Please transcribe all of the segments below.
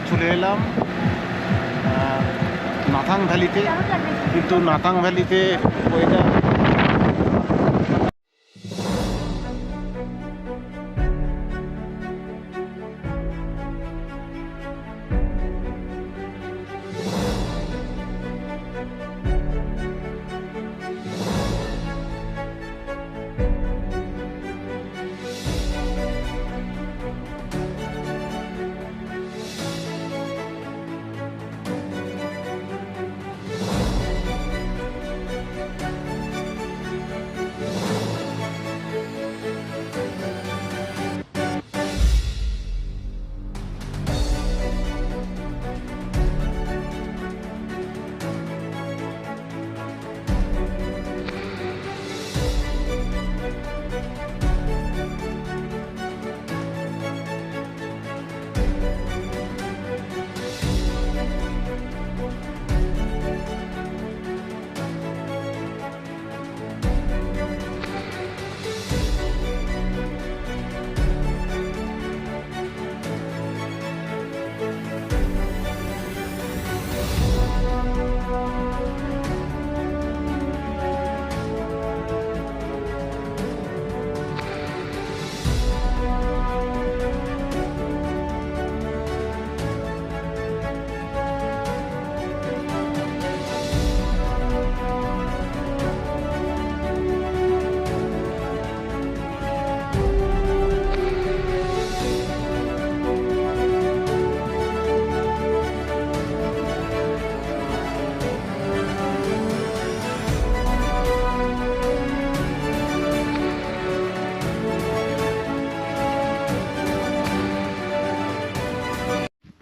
চলে এলাম নাথাং ভ্যালিতে কিন্তু নাথাং ভ্যালিতে ওইটা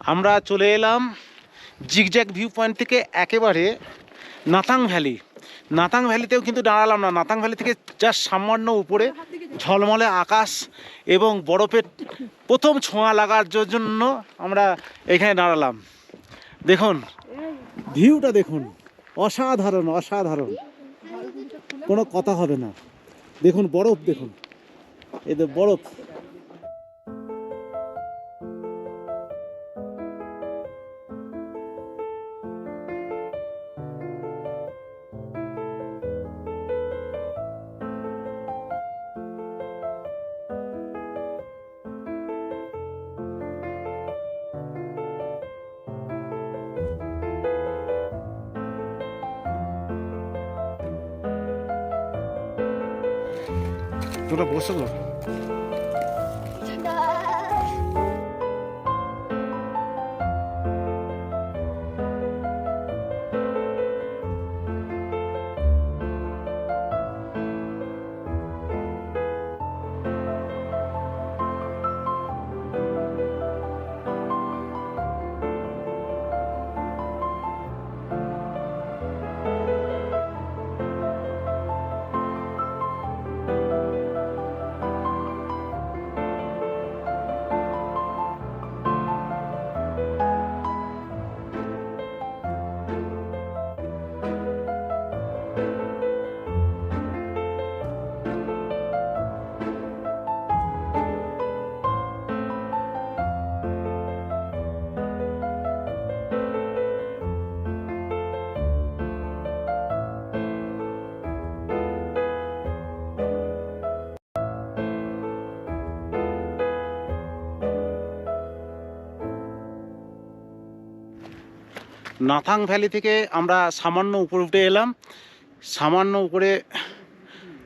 আমরা চলে এলাম জিগজ্যাগ ভিউ পয়েন্ট থেকে একেবারে নাতাং ভ্যালি নাতাং ভ্যালিতেও কিন্তু দাঁড়ালাম না। নাতাং ভ্যালি থেকে জাস্ট সামান্য উপরে ঝলমলে আকাশ এবং বরফের প্রথম ছোঁয়া লাগার জন্য আমরা এখানে দাঁড়ালাম। দেখুন ভিউটা দেখুন। অসাধারণ অসাধারণ। কোনো কথা হবে না। দেখুন, বরফ দেখুন। যে বরফ। 做这不是 নাথাং ভ্যালি থেকে আমরা সামান্য উপরে উঠে এলাম। সামান্য উপরে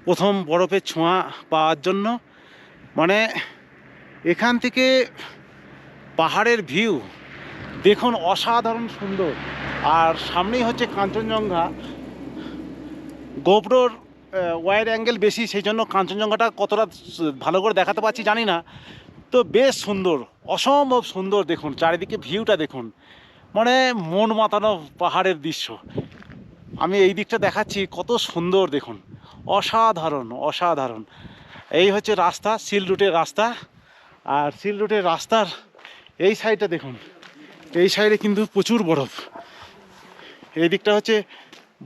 প্রথম বরফের ছোঁয়া পাওয়ার জন্য। মানে এখান থেকে পাহাড়ের ভিউ দেখুন অসাধারণ সুন্দর। আর সামনেই হচ্ছে কাঞ্চনজঙ্ঘা। গোপ্রোর ওয়াইড অ্যাঙ্গেল বেশি, সেই জন্য কাঞ্চনজঙ্ঘাটা কতটা ভালো করে দেখাতে পারছি জানি না। তো বেশ সুন্দর, অসম্ভব সুন্দর দেখুন, চারিদিকে ভিউটা দেখুন। মানে মন মাতানো পাহাড়ের দৃশ্য। আমি এই দিকটা দেখাচ্ছি, কত সুন্দর দেখুন। অসাধারণ অসাধারণ। এই হচ্ছে রাস্তা, সিল রুটের রাস্তা। আর সিল রুটের রাস্তার এই সাইডটা দেখুন, এই সাইডে কিন্তু প্রচুর বরফ। এই দিকটা হচ্ছে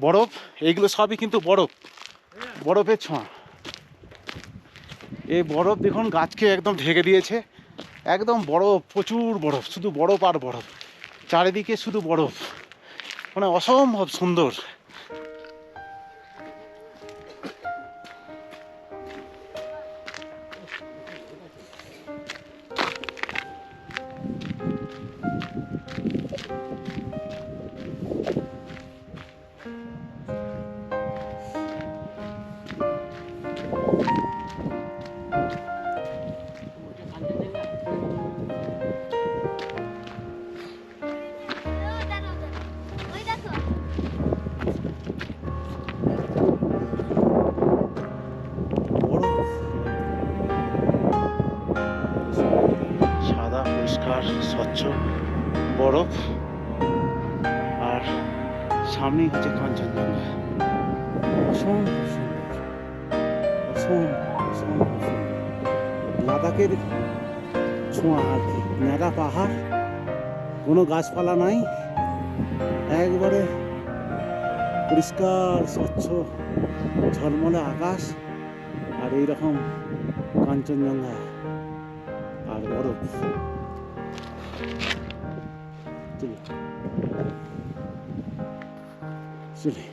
বরফ, এইগুলো সবই কিন্তু বরফ, বরফের ছোঁয়া। এই বরফ দেখুন, গাছকে একদম ঢেকে দিয়েছে। একদম বরফ, প্রচুর বরফ, শুধু বরফ আর বরফ। চারিদিকে শুধু বরফ। মানে অসম্ভব সুন্দর। পরিষ্কার স্বচ্ছ, বরফ আর সামনেই হচ্ছে কাঞ্চনজঙ্ঘা। লাদাখের ছোঁয়া আর কি পাহাড়, কোনো গাছপালা নাই, একবারে পরিষ্কার, স্বচ্ছ, ঝলমলে আকাশ আর এইরকম কাঞ্চনজঙ্ঘা আর বরফ। চলি চলি